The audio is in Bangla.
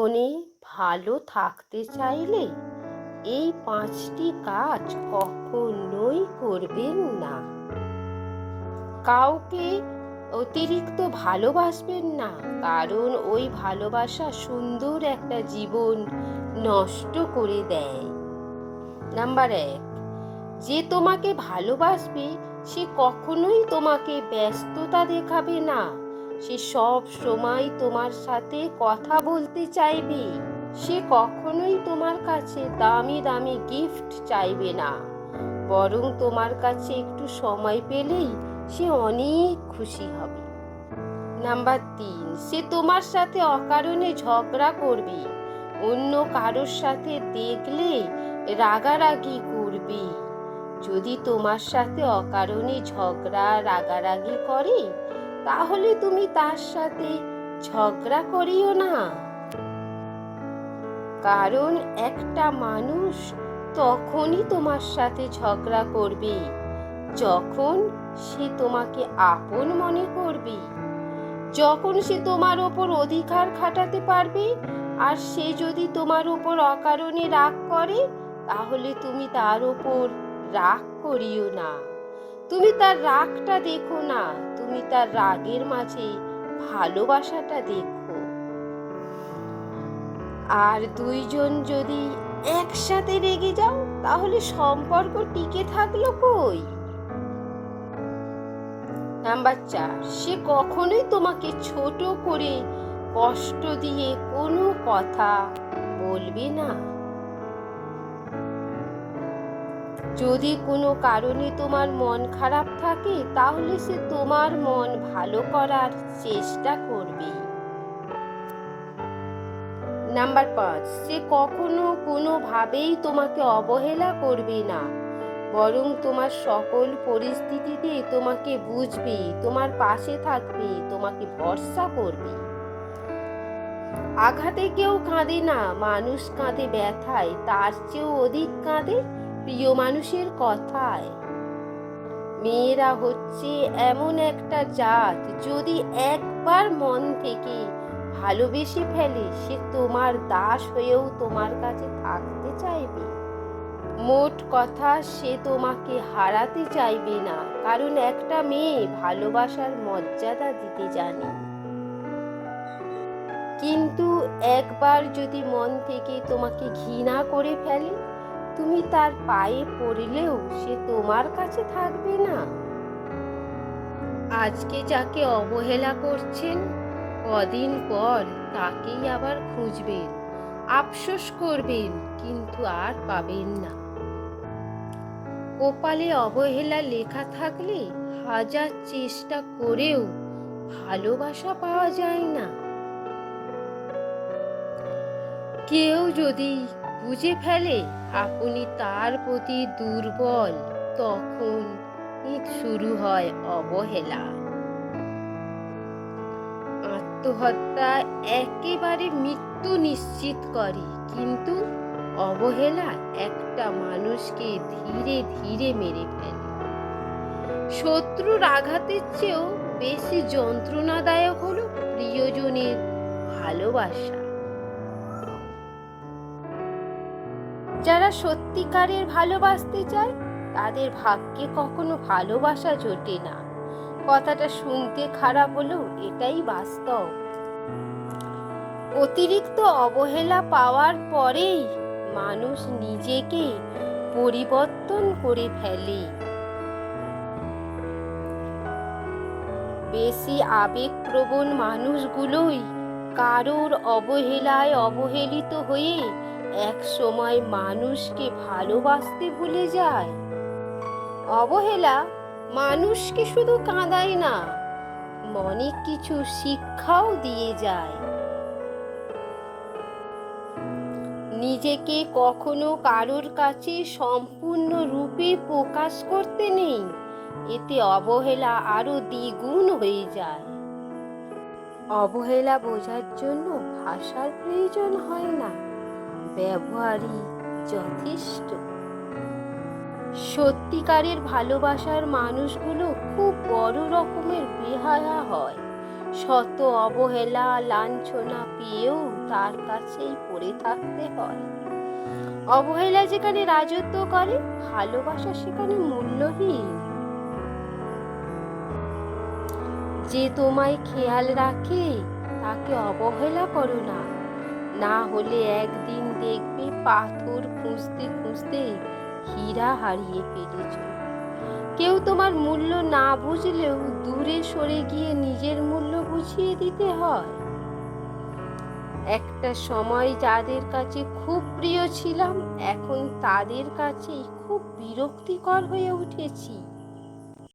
জীবনে ভালো থাকতে চাইলে এই পাঁচটি কাজ কখনোই করবেন না। কাউকে অতিরিক্ত ভালোবাসবেন না, কারণ ওই ভালোবাসা সুন্দর একটা জীবন নষ্ট করে দেয়। নাম্বার এক, যে তোমাকে ভালোবাসবে, সে কখনোই তোমাকে ব্যস্ততা দেখাবে না। সে সব সময় তোমার সাথে কথা বলতে চাইবে। সে কখনোই তোমার কাছে দামি দামি গিফট চাইবে না। বরং তোমার কাছে একটু সময় পেলেই সে অনেক খুশি হবে। নাম্বার তিন, সে তোমার সাথে অকারণে ঝগড়া করবে। অন্য কারোর সাথে দেখলে রাগারাগি করবে। যদি তোমার সাথে অকারণে ঝগড়া, রাগারাগি করে তাহলে তুমি তার সাথে ঝগড়া করিও না। কারণ একটা মানুষ তখনই তোমার সাথে ঝগড়া করবে, যখন সে তোমাকে আপন মনে করবে, যখন সে তোমার ওপর অধিকার খাটাতে পারবে, আর সে যদি তোমার ওপর অকারণে রাগ করে, তাহলে তুমি তার ওপর রাগ করিও না। তুমি তার রাগটা দেখো না, তুমি তার রাগের মাঝে ভালোবাসাটা দেখো। আর দুইজন যদি একসাথে রেগে যাও, তাহলে সম্পর্ক টিকে থাকল কই? নাম্বার চার, সে কখনোই তোমাকে ছোট করে কষ্ট দিয়ে কোনো কথা বলবে না। যদি কোনো কারণে তোমার মন খারাপ থাকে, তাহলে সে তোমার মন ভালো করার চেষ্টা করবে। নাম্বার পাঁচ, সে কখনো কোনোভাবেই তোমাকে অবহেলা করবে না। বরং তোমার সকল পরিস্থিতিতে তোমাকে বুঝবে, তোমার পাশে থাকবে, তোমাকে ভরসা করবে। আঘাতে কেউ কাঁদে না, মানুষ কাঁদে ব্যথায়, তার চেয়েও অধিক কাঁদে প্রিয় মানুষের কথায়, মেয়েরা হচ্ছে এমন একটা জাত যদি একবার মন থেকে ভালোবেসে ফেলে, সে তোমার দাস হয়েও তোমার কাছে থাকতে চাইবে। মোট কথা, সে তোমাকে হারাতে চাইবে না, কারণ একটা মেয়ে ভালোবাসার মর্যাদা দিতে জানে। কিন্তু একবার যদি মন থেকে তোমাকে ঘৃণা করে ফেলে তুমি তার পায়ে পড়লেও সে তোমার কাছে থাকবে না। আজকে যাকে অবহেলা করছেন, কদিন পর তাকেই আবার খুঁজবেন, আফসোস করবেন, কিন্তু আর পাবেন না। কপালে অবহেলা লেখা থাকলে হাজার চেষ্টা করেও ভালোবাসা পাওয়া যায় না। কেউ যদি বুঝে ফেলে আপনি তার প্রতি দুর্বল, তখন শুরু হয় অবহেলা। আত্মহত্যা একেবারে মৃত্যু নিশ্চিত করে, কিন্তু অবহেলা একটা মানুষকে ধীরে ধীরে মেরে ফেলে। শত্রুর আঘাতের চেয়েও বেশি যন্ত্রণাদায়ক হলো প্রিয়জনের ভালোবাসা। যারা সত্যিকারের ভালোবাসতে চায়, তাদের ভাগ্যে কখনো ভালোবাসা জোটে না। কথাটা শুনতে খারাপ হলেও এটাই বাস্তব। অতিরিক্ত অবহেলা পাওয়ার পরেই মানুষ নিজেকে পরিবর্তন করে ফেলে। বেশি আবেগপ্রবণ মানুষগুলোই কারোর অবহেলায় অবহেলিত হয়ে এক সময় মানুষকে ভালোবাসতে ভুলে যায়। অবহেলা মানুষকে শুধু কাঁদায় না, মনে কিছু শিক্ষাও দিয়ে যায়। নিজেকে কখনো কারোর কাছে সম্পূর্ণ রূপে প্রকাশ করতে নেই, এতে অবহেলা আরও দ্বিগুণ হয়ে যায়। অবহেলা বোঝার জন্য ভাষার প্রয়োজন হয় না। ব্যবহারই যথেষ্ট। সত্যিকারের ভালোবাসার মানুষগুলো খুব বড় রকমের বেহায়া হয়। শত অবহেলা, লাঞ্ছনা পেয়েও তার কাছেই পড়ে থাকতে হয়। অবহেলা যেখানে রাজত্ব করে, ভালোবাসা সেখানে মূল্যহীন। যে তোমায় খেয়াল রাখে, তাকে অবহেলা করো না। না হলে একদিন দেখবে পাথর খুঁজতে খুঁজতে হীরা হারিয়ে ফেলেছ। কেউ তোমার মূল্য না বুঝলেও দূরে সরে গিয়ে নিজের মূল্য বুঝিয়ে দিতে হয়। একটা সময় যাদের কাছে খুব প্রিয় ছিলাম, এখন তাদের কাছেই খুব বিরক্তিকর হয়ে উঠেছি।